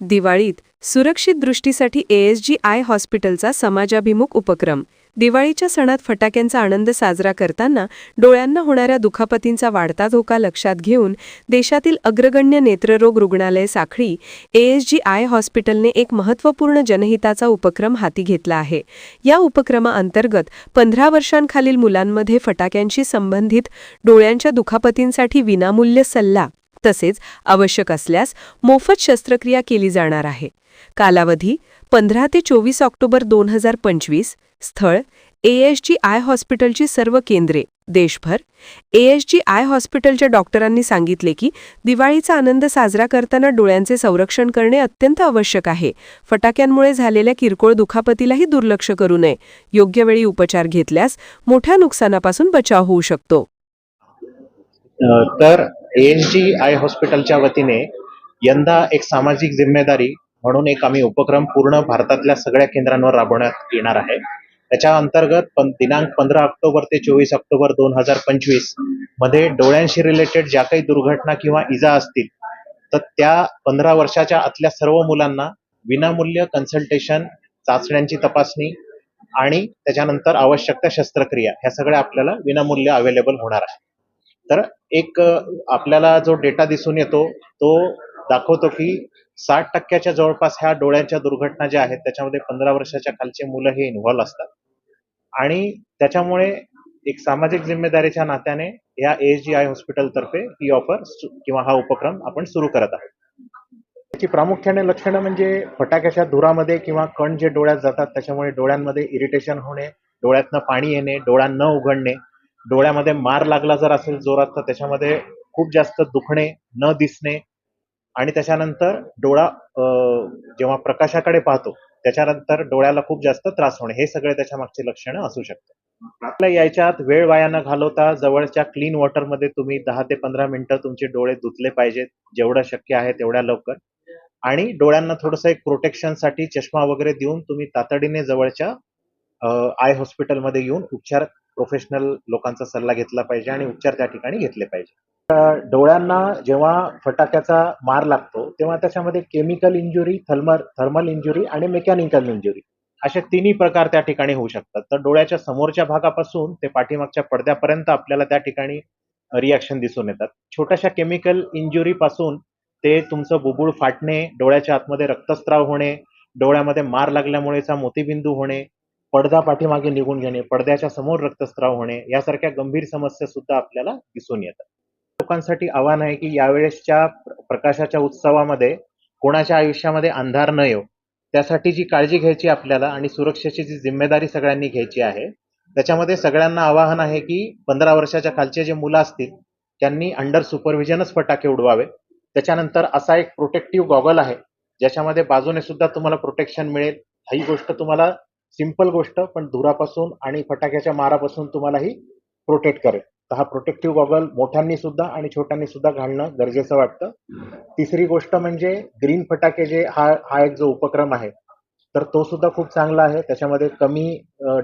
दिवाळीत सुरक्षित दृष्टीसाठी एएसजी आय हॉस्पिटलचा समाजाभिमुख उपक्रम. दिवाळीच्या सणात फटाक्यांचा आनंद साजरा करताना डोळ्यांना होणाऱ्या दुखापतींचा वाढता धोका लक्षात घेऊन देशातील अग्रगण्य नेत्ररोग रुग्णालय साखळी एएसजी आय हॉस्पिटलने एक महत्त्वपूर्ण जनहिताचा उपक्रम हाती घेतला आहे. या उपक्रमाअंतर्गत पंधरा वर्षांखालील मुलांमध्ये फटाक्यांशी संबंधित डोळ्यांच्या दुखापतींसाठी विनामूल्य सल्ला तसेच आवश्यक असल्यास मोफत शस्त्रक्रिया केली जाणार आहे. कालावधी पंधरा ते चोवीस ऑक्टोबर दोन हजार पंचवीस स्थळ एएसजी आय हॉस्पिटलची सर्व केंद्रे. देशभर एएसजी आय हॉस्पिटलच्या डॉक्टरांनी सांगितले की दिवाळीचा आनंद साजरा करताना डोळ्यांचे संरक्षण करणे अत्यंत आवश्यक आहे. फटाक्यांमुळे झालेल्या किरकोळ दुखापतीलाही दुर्लक्ष करू नये. योग्य वेळी उपचार घेतल्यास मोठ्या नुकसानापासून बचाव होऊ शकतो. तर तर एएनजी आय हॉस्पिटलच्या वतीने यंदा एक सामाजिक जिम्मेदारी म्हणून एक आम्ही उपक्रम पूर्ण भारतातल्या सगळ्या केंद्रांवर राबवण्यात येणार आहे. त्याच्या अंतर्गत दिनांक पंधरा ऑक्टोबर ते चोवीस ऑक्टोबर दोन हजार पंचवीसमध्ये डोळ्यांशी रिलेटेड ज्या काही दुर्घटना किंवा इजा असतील तर त्या पंधरा वर्षाच्या आतल्या सर्व मुलांना विनामूल्य कन्सल्टेशन चाचण्यांची तपासणी आणि त्याच्यानंतर आवश्यक त्या शस्त्रक्रिया ह्या सगळ्या आपल्याला विनामूल्य अवेलेबल होणार आहे तर एक आपल्याला जो डेटा दिसून येतो तो दाखवतो की साठ टक्क्याच्या जवळपास ह्या डोळ्यांच्या दुर्घटना ज्या आहेत त्याच्यामध्ये पंधरा वर्षाच्या खालचे मुलं हे इन्व्हॉल्व असतात. आणि त्याच्यामुळे एक सामाजिक जिम्मेदारीच्या नात्याने या एएसजी आय हॉस्पिटल तर्फे ही ऑफर किंवा हा उपक्रम आपण सुरू करत आहोत. त्याची प्रामुख्याने लक्षणं म्हणजे फटाक्याच्या धुरामध्ये किंवा कण जे डोळ्यात जातात त्याच्यामुळे डोळ्यांमध्ये इरिटेशन होणे डोळ्यातनं पाणी येणे डोळा न उघडणे डोळ्यामध्ये मार लागला जर असेल जोरात तर त्याच्यामध्ये खूप जास्त दुखणे न दिसणे. आणि त्याच्यानंतर डोळा जेव्हा प्रकाशाकडे पाहतो त्याच्यानंतर डोळ्याला खूप जास्त त्रास होणे. हे सगळे त्याच्या मागचे लक्षणं असू शकतात. आपल्या यायच्यात वेळ वाया न घालवता जवळच्या क्लीन वॉटरमध्ये तुम्ही दहा ते पंधरा मिनिटं तुमचे डोळे धुतले पाहिजेत जेवढं शक्य आहे तेवढ्या लवकर. आणि डोळ्यांना थोडंसं एक प्रोटेक्शनसाठी चष्मा वगैरे देऊन तुम्ही तातडीने जवळच्या आय हॉस्पिटलमध्ये येऊन उपचार प्रोफेशनल लोकांचा सल्ला घेतला पाहिजे आणि उपचार त्या ठिकाणी घेतले पाहिजे. डोळ्यांना जेव्हा फटाक्याचा मार लागतो तेव्हा त्याच्यामध्ये chemical injury thermal thermal injury आणि मेकॅनिकल इंजुरी असे तिन्ही प्रकार त्या ठिकाणी होऊ शकतात. तर डोळ्याच्या समोरच्या भागापासून ते पाठीमागच्या पडद्यापर्यंत आपल्याला त्या ठिकाणी रिॲक्शन दिसून येतात. छोट्याशा केमिकल इंजुरी पासून ते तुमचं बुबुळ फाटणे डोळ्याच्या आतमध्ये रक्तस्त्राव होणे डोळ्यामध्ये मार लागल्यामुळेचा मोतीबिंदू होणे पडदा पाठीमागे निघून घेणे पडद्याच्या समोर रक्तस्राव होणे यासारख्या गंभीर समस्या सुद्धा आपल्याला दिसून येतात. लोकांसाठी आव्हान आहे की यावेळेसच्या प्रकाशाच्या उत्सवामध्ये कोणाच्या आयुष्यामध्ये अंधार न येऊ त्यासाठी जी काळजी घ्यायची आपल्याला आणि सुरक्षेची जी जिम्मेदारी सगळ्यांनी घ्यायची आहे त्याच्यामध्ये सगळ्यांना आवाहन आहे की पंधरा वर्षाच्या खालचे जे मुलं असतील त्यांनी अंडर सुपरव्हिजनच फटाके उडवावे. त्याच्यानंतर असा एक प्रोटेक्टिव्ह गॉगल आहे ज्याच्यामध्ये बाजूने सुद्धा तुम्हाला प्रोटेक्शन मिळेल. ही गोष्ट तुम्हाला सिंपल गोष्ट पण धुरापासून आणि फटाक्याच्या मारापासून तुम्हालाही प्रोटेक्ट करेल. तर हा प्रोटेक्टिव्ह गॉगल मोठ्यांनी सुद्धा आणि छोट्यांनी सुद्धा घालणं गरजेचं वाटतं. तिसरी गोष्ट म्हणजे ग्रीन फटाके जे हा हा एक जो उपक्रम आहे तर तो सुद्धा खूप चांगला आहे. त्याच्यामध्ये कमी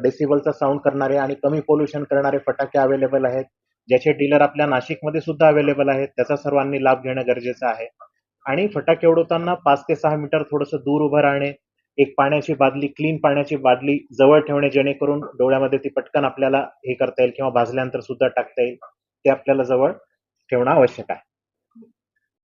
डेसिबलचा साऊंड करणारे आणि कमी पोल्युशन करणारे फटाके अवेलेबल आहेत. ज्याचे डीलर आपल्या नाशिकमध्ये सुद्धा अवेलेबल आहेत. त्याचा सर्वांनी लाभ घेणं गरजेचं आहे. आणि फटाके उडवताना पाच ते सहा मीटर थोडंसं दूर उभं राहणे एक पाण्याची बादली क्लीन पाण्याची बादली जवळ ठेवणे जेणेकरून डोळ्यामध्ये ती पटकन आपल्याला हे करता येईल किंवा भाजल्यानंतर सुद्धा टाकता येईल ते आपल्याला जवळ ठेवणं आवश्यक आहे.